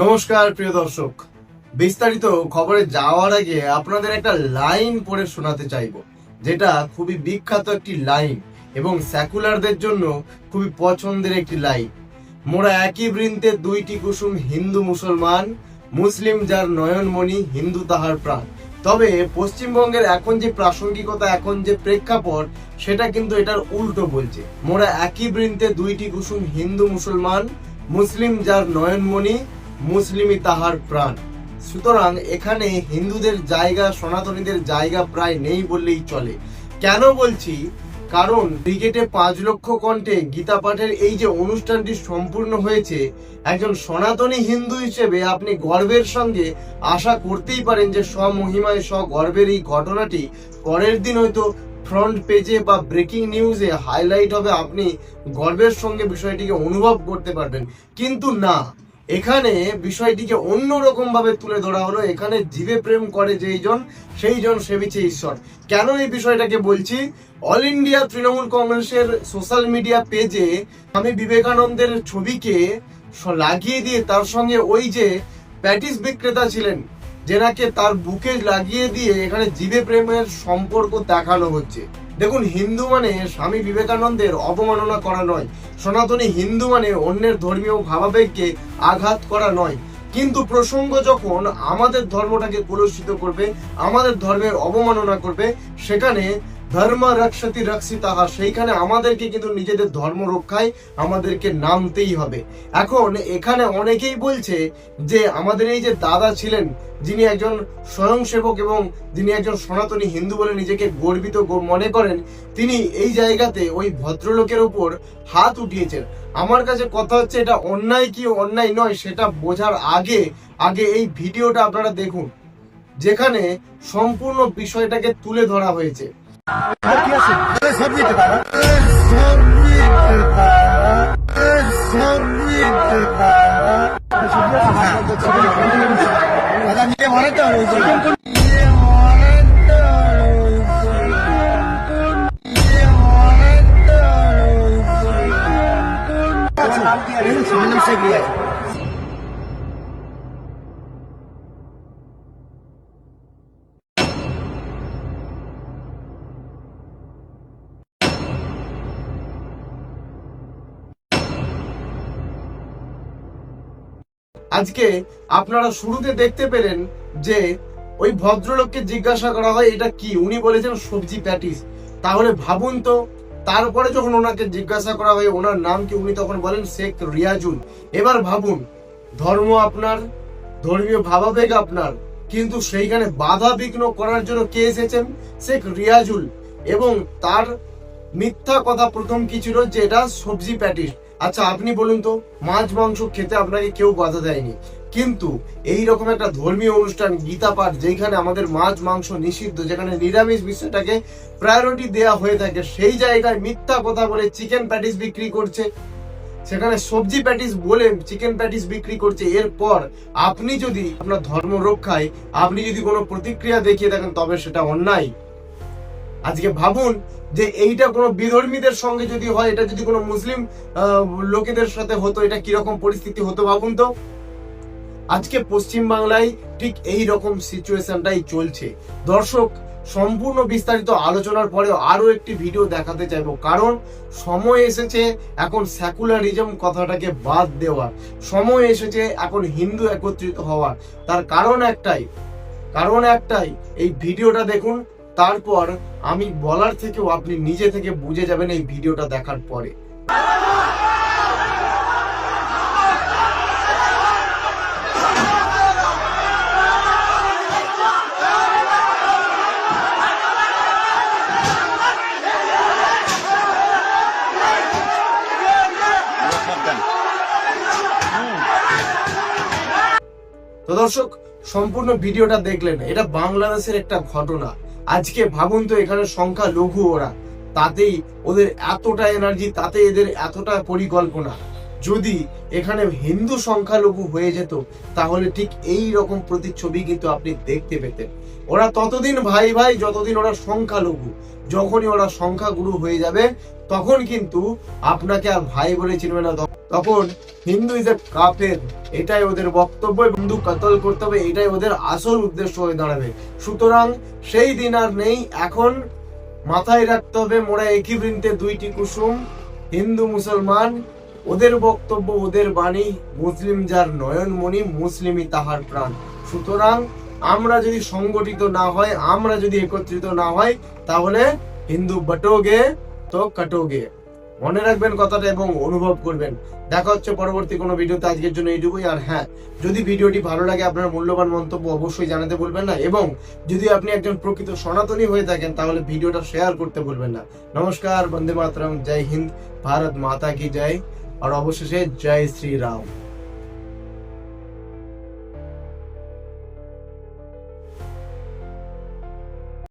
নমস্কার, প্রিয় দর্শক। বিস্তারিত খবরে যাওয়ার আগে আপনাদের একটা লাইন পড়ে শোনাতে চাইব, যেটা খুবই বিখ্যাত একটি লাইন এবং সেকুলারদের জন্য খুবই পছন্দের একটি লাইন। মোরা একই বৃন্তে দুইটি কুসুম হিন্দু মুসলমান, মুসলিম যার নয়নমণি হিন্দু তাহার প্রাণ। তবে পশ্চিমবঙ্গের এখন যে প্রাসঙ্গিকতা, এখন যে প্রেক্ষাপট, সেটা কিন্তু এটার উল্টো বলছে। মোরা একই বৃন্তে দুইটি কুসুম হিন্দু মুসলমান, মুসলিম যার নয়নমণি, মুসলিমই তাহার প্রাণ। সুতরাং এখানে হিন্দুদের জায়গা, সনাতনীদের জায়গা প্রায় নেই বললেই চলে। কেন বলছি? কারণ ক্রিকেটে পাঁচ লক্ষ কণ্ঠে গীতা পাঠের এই যে অনুষ্ঠানটি সম্পূর্ণ হয়েছে, একজন সনাতনী হিন্দু হিসেবে আপনি গর্বের সঙ্গে আশা করতেই পারেন যে স্বমহিমায়, স্বগর্বের এই ঘটনাটি পরের দিন হয়তো ফ্রন্ট পেজে বা ব্রেকিং নিউজে হাইলাইট হবে। আপনি গর্বের সঙ্গে বিষয়টিকে অনুভব করতে পারবেন। কিন্তু না এখানে বিষয়টিকে অন্যরকম ভাবে তুলে ধরা হলো। এখানে জীবে প্রেম করে যেই জন, সেই জন সেবিছে ঈশ্বর। কেন এই বিষয়টাকে বলছি? অল ইন্ডিয়া তৃণমূল কংগ্রেসের সোশ্যাল মিডিয়া পেজে আমি বিবেকানন্দের ছবিকে লাগিয়ে দিয়ে তার সঙ্গে ওই যে প্যাটিস বিক্রেতা ছিলেন, যেনাকে তার বুকে লাগিয়ে দিয়ে এখানে জীবে প্রেমের সম্পর্ক দেখানো হচ্ছে। দেখুন, হিন্দু মানে স্বামী বিবেকানন্দের অবমাননা করা নয়। সনাতনী হিন্দু মানে অন্যের ধর্মীয় ভাবাবেগকে আঘাত করা নয়। কিন্তু প্রসঙ্গ যখন আমাদের ধর্মটাকে কলুষিত করবে, আমাদের ধর্মের অবমাননা করবে, সেখানে ধর্ম রক্ষতি রক্ষিতাহা সেইখানে আমাদেরকে কিন্তু নিজেদের ধর্ম রক্ষায় আমাদেরকে নামতেই হবে। এখন এখানে অনেকেই বলছে যে, আমাদের এই যে দাদা ছিলেন, যিনি একজন স্বয়ংসেবক এবং যিনি একজন সনাতনী হিন্দু বলে নিজেকে গর্বিত মনে করেন, তিনি এই জায়গাতে ওই ভদ্রলোকের ওপর হাত উঠিয়েছেন। আমার কাছে কথা হচ্ছে, এটা অন্যায় কি অন্যায় নয়, সেটা বোঝার আগে আগে এই ভিডিওটা আপনারা দেখুন, যেখানে সম্পূর্ণ বিষয়টাকে তুলে ধরা হয়েছে। কি আজকে আপনারা শুরুতে দেখতে পেলেন যে ওই ভদ্রলোককে জিজ্ঞাসা করা হয়, এটা কি? উনি বলেছেন, সবজি প্যাটিস। তাহলে ভাবুন তো, তারপরে যখন ওনাকে জিজ্ঞাসা করা হয়, ওনার নাম কি, উনি তখন বলেন, শেখ রিয়াজুল। এবার ভাবুন, ধর্ম আপনার, ধর্মীয় ভাবাবেগ আপনার, কিন্তু সেইখানে বাধা বিঘ্ন করার জন্য কে এসেছেন? শেখ রিয়াজুল। এবং তার মিথ্যা কথা প্রথম কি ছিল? যে এটা সবজি প্যাটিস। আচ্ছা আপনি বলুন তো, মাছ, মাংস খেতে আপনাকে কেউ বাধা দেয়নি। কিন্তু এই রকম একটা ধর্মীয় অনুষ্ঠান, গীতা পাঠ, যেখানে আমাদের মাছ, মাংস নিষিদ্ধ, যেখানে নিরামিষ বিষয়টাকে প্রায়োরিটি দেওয়া হয়ে থাকে, সেই জায়গায় মিথ্যা কথা বলে চিকেন প্যাটিস বিক্রি করছে। সেখানে সবজি প্যাটিস বলে চিকেন প্যাটিস বিক্রি করছে। এরপর আপনি যদি আপনার ধর্ম রক্ষায় আপনি যদি কোনো প্রতিক্রিয়া দেখিয়ে থাকেন, তবে সেটা অন্যায়। আজকে ভাবুন যে এইটা কোনো বিধর্মীদের সঙ্গে যদি হয়, এটা যদি কোনো মুসলিম লোকেদের সাথে হতো, এটা কীরকম পরিস্থিতি হতো ভাবুন তো? আজকে পশ্চিম বাংলায় ঠিক এই রকম সিচুয়েশনটাই চলছে। দর্শক, সম্পূর্ণ বিস্তারিত আলোচনার পরেও আরও একটি ভিডিও দেখাতে চাইব। কারণ সময় এসেছে এখন সেকুলারিজম কথাটাকে বাদ দেওয়ার। সময় এসেছে এখন হিন্দু একত্রিত হওয়ার। তার কারণ একটাই কারণ একটাই, এই ভিডিওটা দেখুন তারপর আমি বলার থেকেও আপনি নিজে থেকে বুঝে যাবেন এই ভিডিওটা দেখার পরে। তো দর্শক, সম্পূর্ণ ভিডিওটা দেখলেন, এটা বাংলাদেশের একটা ঘটনা। আজকে ভাবুন তো, এখানে সংখ্যা লঘু ওরা। তাতেই ওদের এতটা এনার্জি তাতে এদের এতটা পরিকল্পনা। যদি এখানে হিন্দু সংখ্যালঘু হয়ে যেত, তাহলে ঠিক এই রকম প্রতিচ্ছবি কিন্তু আপনি দেখতে পেতেন। ওরা ততদিন ভাই ভাই, যতদিন ওরা সংখ্যালঘু, যখনই ওরা সংখ্যাগুরু হয়ে যাবে, তখন কিন্তু আপনাকে আর ভাই বলে চিনবে না। তখন- হিন্দু ইজ এ কাফের এটাই ওদের বক্তব্য হিন্দু কতল করতে হবে, এটাই ওদের আসল উদ্দেশ্য হয়ে দাঁড়াবে। সুতরাং সেই দিন আর নেই, এখন মাথায় রাখতে হবে মোরা একই বৃন্তে দুইটি কুসুম, হিন্দু মুসলমান, ওদের বক্তব্য, ওদের বাণী, মুসলিম যার নয়নমণি মুসলিমই তাহার প্রাণ। সুতরাং আমরা যদি সংগঠিত না হয়, আমরা যদি একত্রিত না হয়, তাহলে হিন্দু বটোগে তো কাটোগে। মনে রাখবেন কথাটা এবং অনুভব করবেন। দেখা হচ্ছে পরবর্তী কোনো ভিডিওতে আজকের জন্য এইটুকুই। আর হ্যাঁ যদি ভিডিওটি ভালো লাগে, আপনার মূল্যবান মন্তব্য অবশ্যই জানাতে বলবেন না এবং যদি আপনি একজন প্রকৃত সনাতনী হয়ে থাকেন, তাহলে ভিডিওটা শেয়ার করতে বলবেন না। নমস্কার, বন্দে মাতরম, জয় হিন্দ, ভারত মাতা কি জয়? আর অবশেষে জয় শ্রী রাম